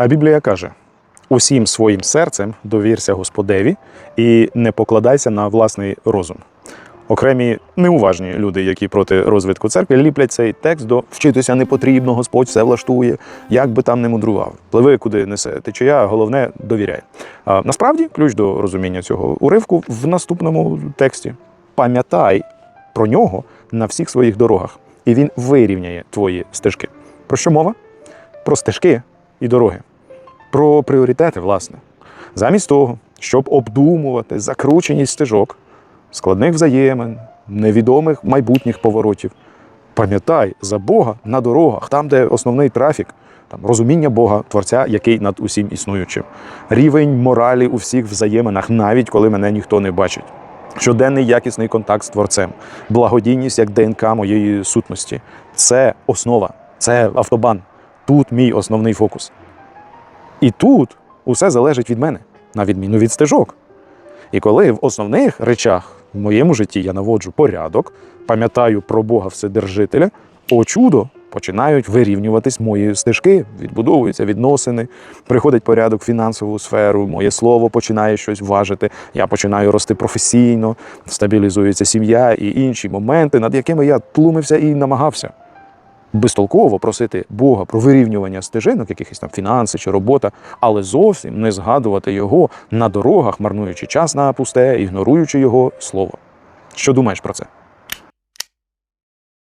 А Біблія каже: усім своїм серцем довірся Господеві і не покладайся на власний розум. Окремі неуважні люди, які проти розвитку церкви, ліплять цей текст до вчитися не потрібно, Господь все влаштує, як би там не мудрував. Пливи куди несе течія, головне довіряй. А насправді ключ до розуміння цього уривку в наступному тексті. Пам'ятай про нього на всіх своїх дорогах, і він вирівняє твої стежки. Про що мова? Про стежки і дороги, про пріоритети, власне. Замість того, щоб обдумувати закрученість стежок, складних взаємин, невідомих майбутніх поворотів. Пам'ятай за Бога на дорогах, там, де основний трафік, там розуміння Бога, Творця, який над усім існуючим, рівень моралі у всіх взаєминах, навіть коли мене ніхто не бачить. Щоденний якісний контакт з творцем, благодійність як ДНК моєї сутності. Це основа, це автобан. Тут мій основний фокус. І тут усе залежить від мене, на відміну від стежок. І коли в основних речах в моєму житті я наводжу порядок, пам'ятаю про Бога Вседержителя, о чудо починають вирівнюватись мої стежки, відбудовуються відносини, приходить порядок в фінансову сферу, моє слово починає щось важити, я починаю рости професійно, стабілізується сім'я і інші моменти, над якими я тлумився і намагався безтолково просити Бога про вирівнювання стежинок, якихось там фінанси чи робота, але зовсім не згадувати його на дорогах, марнуючи час на пусте, ігноруючи його слово. Що думаєш про це?